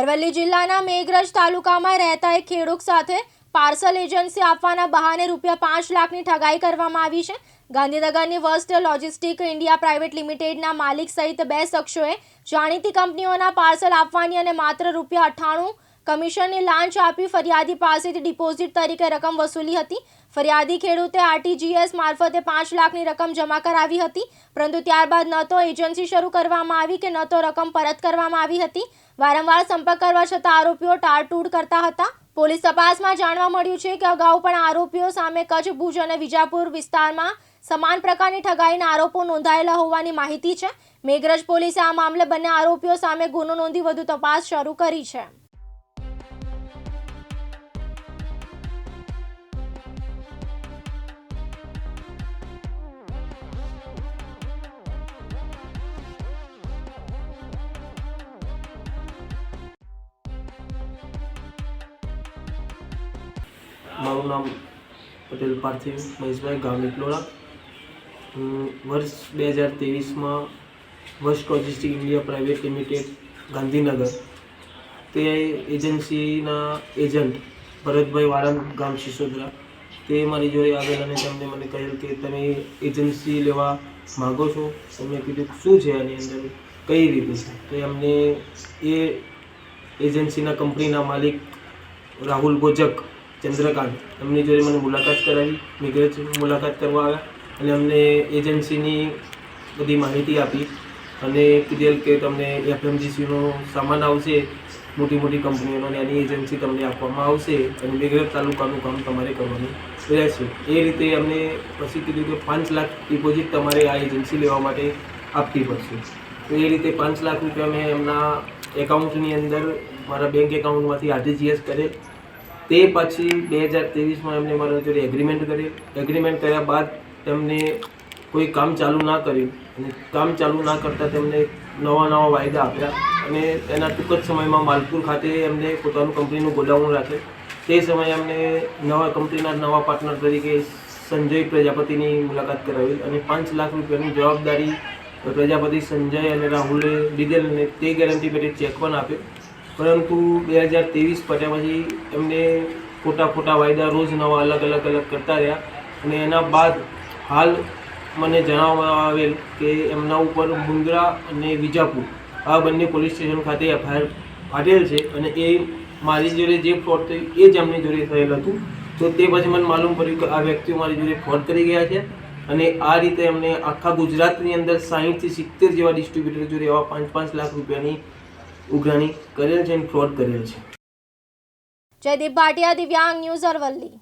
અરવલ્લી જિલ્લાના મેઘરજ તાલુકામાં રહેતા એક ખેડૂત સાથે પાર્સલ એજન્સી આપવાના બહાને રૂપિયા પાંચ લાખની ઠગાઈ કરવામાં આવી છે. ગાંધીનગરની વર્સ્ટ લોજિસ્ટિક ઇન્ડિયા પ્રાઇવેટ લિમિટેડના માલિક સહિત બે શખ્સોએ જાણીતી કંપનીઓના પાર્સલ આપવાની અને માત્ર રૂપિયા અઠ્ઠાણું કમિશનની લાંચ આપી ફરિયાદી પાસેથી ડિપોઝિટ તરીકે રકમ વસૂલી હતી. ફરિયાદી ખેડૂતે આરટીજીએસ મારફતે પાંચ લાખની રકમ જમા કરાવી હતી. પરંતુ ત્યારબાદ ન તો એજન્સી શરૂ કરવામાં આવી કે ન તો રકમ પરત કરવામાં આવી હતી. વારંવાર સંપર્ક કરવા છતાં આરોપીઓ ટાળટૂળ કરતા હતા. પોલીસ તપાસમાં જાણવા મળ્યું છે કે અગાઉ પણ આરોપીઓ સામે કચ્છ, ભુજ અને વિજાપુર વિસ્તારમાં સમાન પ્રકારની ઠગાઈના આરોપો નોંધાયેલા હોવાની માહિતી છે. મેઘરજ પોલીસે આ મામલે બંને આરોપીઓ સામે ગુનો નોંધી વધુ તપાસ શરૂ કરી છે. મારું નામ પટેલ પાર્થિવ મહેશભાઈ ગામ ઇટલોડા વર્ષ બે હજાર ત્રેવીસમાં West logistic India private limited Gandhinagar. તે એજન્સીના એજન્ટ ભરતભાઈ વાળંદ ગામ સિસોદરા. તે મારી જોડે આવેલ અને તેમણે મને કહેલ કે તમે એજન્સી લેવા માગો છો. તમે કીધું શું છે આની અંદર? કઈ રીતે છે? તો એમને એ એજન્સીના કંપનીના માલિક રાહુલ બોજક ચંદ્રકાંત. એમની જોડે મને મુલાકાત કરાવી. મેઘરજ મુલાકાત કરવા આવ્યા. અને અમને એજન્સીની બધી માહિતી આપી. અને કીધેલ કે તમને એફએમજીસીનો સામાન આવશે મોટી મોટી કંપનીઓનો, અને એની એજન્સી તમને આપવામાં આવશે, અને મેઘરજ તાલુકાનું કામ તમારે કરવાનું રહેશે. એ રીતે અમને પછી કીધું કે પાંચ લાખ ડિપોઝિટ તમારે આ એજન્સી લેવા માટે આપવી પડશે. તો એ રીતે પાંચ લાખ રૂપિયા મેં એમના એકાઉન્ટની અંદર મારા બેંક એકાઉન્ટમાંથી આરટીજીએસ કરેલ તે પછી બે હજાર ત્રેવીસમાં એમને મારા જોડે એગ્રીમેન્ટ કર્યું એગ્રીમેન્ટ કર્યા બાદ તેમને કોઈ કામ ચાલુ ના કર્યું. અને કામ ચાલુ ના કરતાં તેમને નવા નવા વાયદા આપ્યા. અને તેના ટૂંક જ સમયમાં માલપુર ખાતે એમને પોતાનું કંપનીનું ગોડાઉન રાખે. તે સમયે અમને નવા કંપનીના નવા પાર્ટનર તરીકે સંજય પ્રજાપતિની મુલાકાત કરાવી અને પાંચ લાખ રૂપિયાની જવાબદારી પ્રજાપતિ સંજય અને રાહુલે લીધેલ અને તે ગેરંટી પેટે ચેક પણ આપ્યો પરંતુ બે હજાર ત્રેવીસ પત્યા પછી એમને ખોટા ખોટા વાયદા રોજ નવા અલગ અલગ અલગ કરતા રહ્યા. અને એના બાદ હાલ મને જણાવવામાં આવેલ કે એમના ઉપર મુંદ્રા અને વિજાપુર આ બંને પોલીસ સ્ટેશન ખાતે એફઆઈઆર ફાટેલ છે અને એ મારી જોડે જે ફ્રોડ થયું એ જ એમની જોડે થયેલ હતું. તો તે પછી મને માલુમ પડ્યું કે આ વ્યક્તિઓ મારી જોડે ફ્રોડ કરી ગયા છે અને આ રીતે એમને આખા ગુજરાતની અંદર સાહીઠથી સિત્તેર જેવા ડિસ્ટ્રીબ્યુટર જોડે એવા પાંચ પાંચ લાખ રૂપિયાની ઉઘરાણી કરેલ છે અને ફ્રોડ કરેલ છે. જયદીપ ભાટિયા દિવ્યાંગ ન્યૂઝ અરવલ્લી.